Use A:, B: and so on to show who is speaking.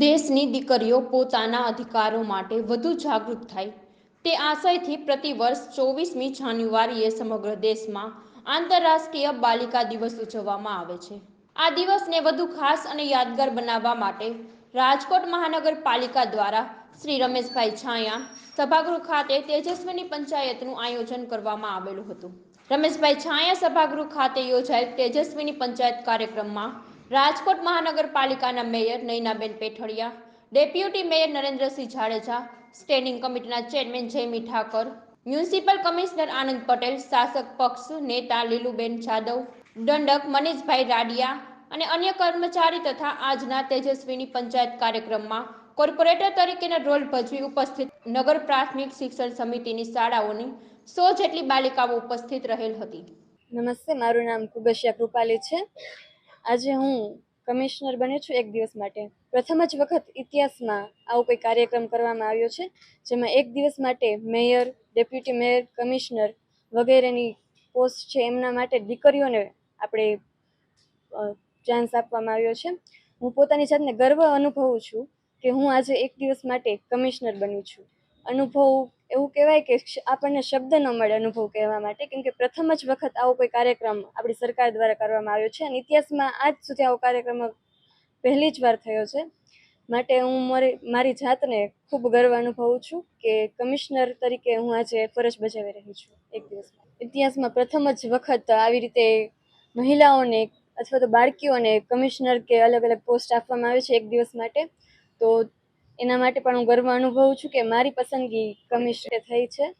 A: દેશની દીકરીઓ પોતાના અધિકારો માટે વધુ જાગૃત થાય. તે આશયથી પ્રતિવર્ષ ચોવીસમી જાન્યુઆરીએ સમગ્ર દેશમાં આંતરરાષ્ટ્રીય બાલિકા દિવસ ઉજવવામાં આવે છે. આ દિવસને વધુ ખાસ અને યાદગાર બનાવવા માટે રાજકોટ મહાનગરપાલિકા દ્વારા શ્રી રમેશભાઈ છાયા સભાગૃહ ખાતે તેજસ્વીની પંચાયતનું આયોજન કરવામાં આવેલું હતું. રમેશભાઈ છાયા સભાગૃહ ખાતે યોજાયેલ તેજસ્વીની પંચાયત કાર્યક્રમમાં રાજકોટ મહાનગરપાલિકાના mayor Nainaben Pethaliya deputy mayor Narendrasinh Jadeja, standing કમિટીના chairman Jaimi Thakar, municipal commissioner Anand Patel, શાસક પક્ષ નેતા લીલુબેન જાદવ, દંડક મનીષભાઈ રાડિયા અને અન્ય કર્મચારી તથા આજના તેજસ્વીની પંચાયત કાર્યક્રમમાં કોર્પોરેટર તરીકેના રોલ ભજવી ઉપસ્થિત નગર પ્રાથમિક શિક્ષણ સમિતિની શાળાઓની સો જેટલી બાલિકાઓ ઉપસ્થિત રહેલ હતી.
B: નમસ્તે, મારું નામ કુબેશિયા કૃપાલી છે. આજે હું કમિશનર બની છું એક દિવસ માટે. પ્રથમ જ વખત ઇતિહાસમાં આવો કોઈ કાર્યક્રમ કરવામાં આવ્યો છે, જેમાં એક દિવસ માટે મેયર, ડેપ્યુટી મેયર, કમિશનર વગેરેની પોસ્ટ છે, એમના માટે દીકરીઓને આપણે ચાન્સ આપવામાં આવ્યો છે. હું પોતાની જાતને ગર્વ અનુભવું છું કે હું આજે એક દિવસ માટે કમિશનર બની છું. અનુભવ એવું કહેવાય કે આપણને શબ્દ ન મળે અનુભવ કહેવા માટે. કેમ કે પ્રથમ જ વખત આવો કોઈ કાર્યક્રમ આપણી સરકાર દ્વારા કરવામાં આવ્યો છે અને ઇતિહાસમાં આજ સુધી આવો કાર્યક્રમ પહેલી જ વાર થયો છે. માટે હું મારી મારી જાતને ખૂબ ગર્વ અનુભવું છું કે કમિશનર તરીકે હું આજે ફરજ બજાવી રહી છું એક દિવસ ઇતિહાસમાં પ્રથમ જ વખત આવી રીતે મહિલાઓને અથવા તો બાળકીઓને કમિશનર કે અલગ અલગ પોસ્ટ આપવામાં આવે છે એક દિવસ માટે. તો એના માટે પણ હું ગર્વ અનુભવું છું કે મારી પસંદગી કમિશનર થઈ છે.